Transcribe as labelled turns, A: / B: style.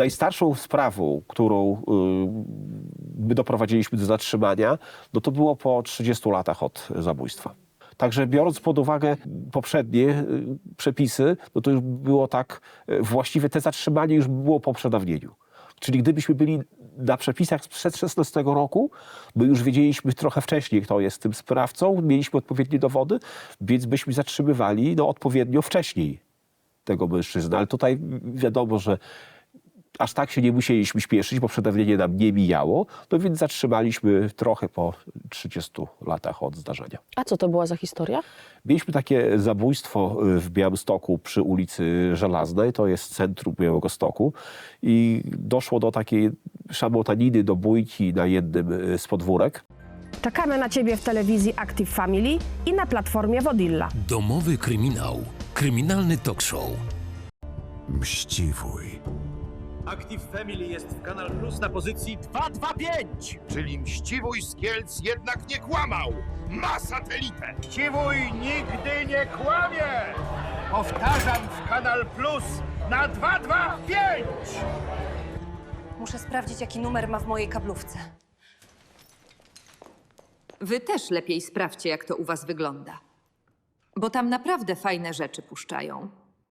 A: najstarszą sprawą, którą y, my doprowadziliśmy do zatrzymania, no to było po 30 latach od zabójstwa. Także biorąc pod uwagę poprzednie y, przepisy, no to już było tak, y, właściwie te zatrzymanie już było po przedawnieniu. Czyli gdybyśmy byli na przepisach sprzed 16 roku, my już wiedzieliśmy trochę wcześniej, kto jest tym sprawcą, mieliśmy odpowiednie dowody, więc byśmy zatrzymywali no, odpowiednio wcześniej tego mężczyznę. Ale tutaj wiadomo, że aż tak się nie musieliśmy śpieszyć, bo przedawnienie nam nie mijało, no więc zatrzymaliśmy trochę po 30 latach od zdarzenia.
B: A co to była za historia?
A: Mieliśmy takie zabójstwo y, w Białymstoku przy ulicy Żelaznej, to jest centrum Białegostoku i doszło do takiej szamotaniny, do bójki na jednym y, z podwórek.
C: Czekamy na Ciebie w telewizji Active Family i na platformie Wodilla.
D: Domowy kryminał. Kryminalny talk show.
E: Mściwój.
F: Active Family jest w Kanal Plus na pozycji 225.
E: Czyli mściwój z Kielc jednak nie kłamał. Ma satelitę.
F: Mściwój nigdy nie kłamie. Powtarzam w Kanal Plus na 225.
G: Muszę sprawdzić, jaki numer ma w mojej kablówce.
H: Wy też lepiej sprawdźcie, jak to u was wygląda. Bo tam naprawdę fajne rzeczy puszczają.